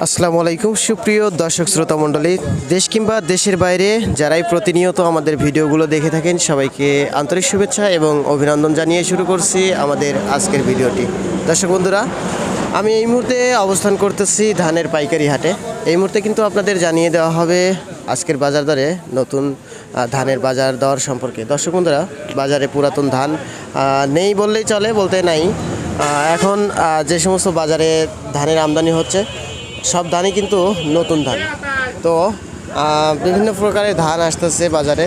আসসালামু আলাইকুম, সুপ্রিয় দর্শক শ্রোতা মণ্ডলী। দেশ কিংবা দেশের বাইরে যারাই প্রতিনিয়ত আমাদের ভিডিওগুলো দেখে থাকেন, সবাইকে আন্তরিক শুভেচ্ছা এবং অভিনন্দন জানিয়ে শুরু করছি আমাদের আজকের ভিডিওটি। দর্শক বন্ধুরা, আমি এই মুহূর্তে অবস্থান করতেছি ধানের পাইকারি হাটে। এই মুহূর্তে কিন্তু আপনাদের জানিয়ে দেওয়া হবে আজকের বাজার দরে নতুন ধানের বাজার দর সম্পর্কে। দর্শক বন্ধুরা, বাজারে পুরাতন ধান নেই বললেই চলে, বলতে নাই। এখন যে সমস্ত বাজারে ধানের আমদানি হচ্ছে সব ধানই কিন্তু নতুন ধান। তো বিভিন্ন প্রকারের ধান আসতেছে বাজারে,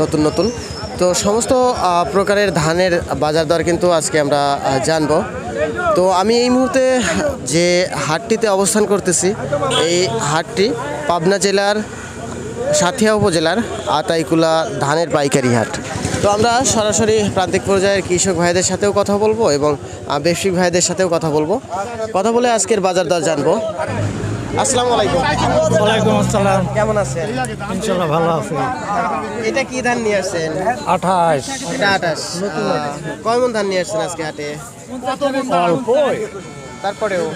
নতুন নতুন। তো সমস্ত প্রকারের ধানের বাজার দর কিন্তু আজকে আমরা জানব। তো আমি এই মুহূর্তে যে হাটটিতে অবস্থান করতেছি, এই হাটটি পাবনা জেলার সাথিয়া উপজেলার আতাইকুলা ধানের পাইকারি হাট। তো আমরা সরাসরি প্রান্তিক পর্যায়ের কৃষক ভাইদের সাথেও কথা বলব এবং ব্যবসায়িক ভাইদের সাথেও কথা বলব। কথা বলে আজকের বাজার দর জানব। আসসালামু আলাইকুম। ওয়ালাইকুম আসসালাম। কেমন আছেন? ভালো আছি। এটা কি ধান নিয়ে আসছেন? এটা মন ধান নিয়ে আসছেন আজকে হাটে? অল্প তারপরেও?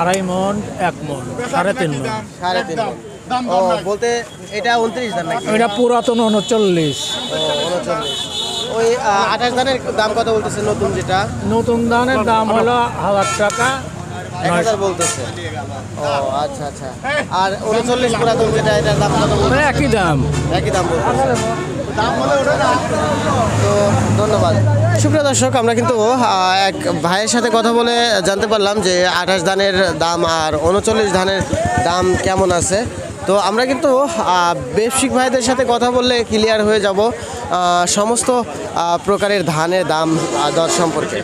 আড়াই মন এক মন সাড়ে তিন মন। সাড়ে তিন মণ। ও বলতে এটা উনত্রিশ ধান নাকি? এটা পুরাতন উনচল্লিশ। উনচল্লিশ। ওই আঠাশ ধানের দাম কত বলতেছে নতুন যেটা? নতুন ধানের দাম হলো হাজার টাকা। এক হাজার বলতেছে। ও আচ্ছা আচ্ছা। আর উনচল্লিশ পুরাতন যেটা এটার দাম কত বলতেছে? একই দাম। একই দাম বলতেছে। তো ধন্যবাদ। সুপ্রিয় দর্শক আমরা কিন্তু এক ভাইয়ের সাথে কথা বলে জানতে পারলাম যে আঠাশ ধানের দাম আর উনচল্লিশ ধানের দাম কেমন আছে। তো আমরা কিন্তু বেশিক ভাইদের সাথে কথা বললে ক্লিয়ার হয়ে যাব সমস্ত প্রকারের ধানের দাম দর সম্পর্কে।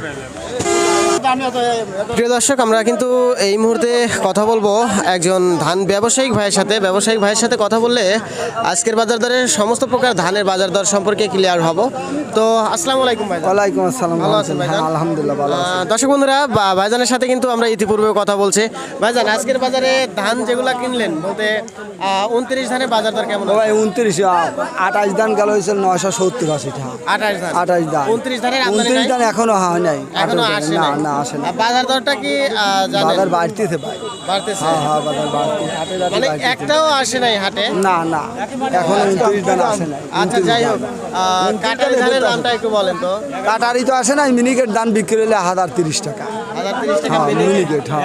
প্রিয় দর্শক আমরা কিন্তু এই মুহূর্তে কথা বলব একজন ধান ব্যবসায়িক ভাইয়ের সাথে। ব্যবসায়িক ভাইয়ের সাথে কথা বললে আজকের বাজার দরের সমস্ত প্রকার ধানের বাজার দর সম্পর্কে ক্লিয়ার হব। তো আসসালামু আলাইকুম ভাই ওয়ালাইকুম আসসালাম ভালো আছেন? হ্যাঁ, আলহামদুলিল্লাহ ভালো দর্শক বন্ধুরা ভাইজানের সাথে কিন্তু আমরা ইতিপূর্বে কথা বলছি। ভাইজান আজকের বাজারে ধান যেগুলা কিনলেন বলতে উনত্রিশ ধানের বাজার দর কেমন ভাই উনত্রিশ আঠাশ ধান গেল হয়েছে নয়শো সত্তর আশি টাকা। আঠাশ ধান। আঠাশ দান উনত্রিশ ধানের উনত্রিশ? দান এখনও হয় নাই। এখনও আসে না। না আসে না। বাজার দরটা কি বাজার বাড়তিছে ভাই। বাড়তেছে? হ্যাঁ হ্যাঁ বাজার বাড়তি। হাটে যাতে মানে একটাও আসে নাই হাটে? না না। এখনও উনত্রিশ দান আসে নাই। আচ্ছা যাই হোক। কাটারি ধানের দামটা একটু বলেন তো। কাটারি তো আসে নাই মিনিকেট দান বিক্রি হলে হাজার তিরিশ টাকা। টাকা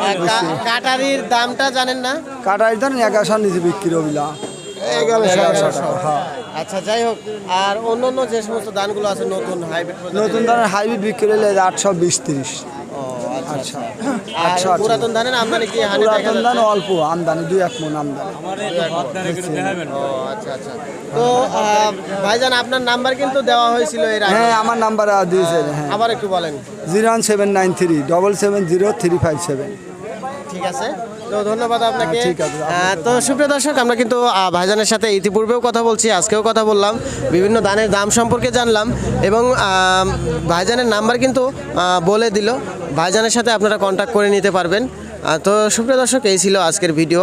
হ্যাঁ হ্যাঁ। কাটারির দামটা জানেন না? কাটারি দান এগারোশো নিচে বিক্রি হ্যাঁ আচ্ছা যাই হোক আর অন্য অন্য যে সমস্ত ধানগুলো আছে নতুন হাইব্রিড নতুন দানের হাইব্রিড বিক্রি হলে আটশো বিশ তিরিশ। আচ্ছা আটশো পুরাতন ধানের আমদানি কি দেখা পুরাতন অল্প আমদানি দুই এক মন আমদানি। আচ্ছা আচ্ছা। তো ভাইজান আপনার নাম্বার কিন্তু দেওয়া হয়েছিল এর আগে। হ্যাঁ আমার নাম্বার দিয়েছে হ্যাঁ। আবার একটু বলেন। Zero one seven nine three double seven zero three five seven. ঠিক আছে। তো ধন্যবাদ আপনাকে। হ্যাঁ, তো সুপ্রিয় দর্শক আমরা কিন্তু ভাইজানের সাথে ইতিপূর্বেও কথা বলছি আজকেও কথা বললাম বিভিন্ন ধানের দাম সম্পর্কে জানলাম এবং ভাইজানের নাম্বার কিন্তু বলে দিল। ভাইজানের সাথে আপনারা কন্ট্যাক্ট করে নিতে পারবেন। তো সুপ্রিয় দর্শক এই ছিল আজকের ভিডিও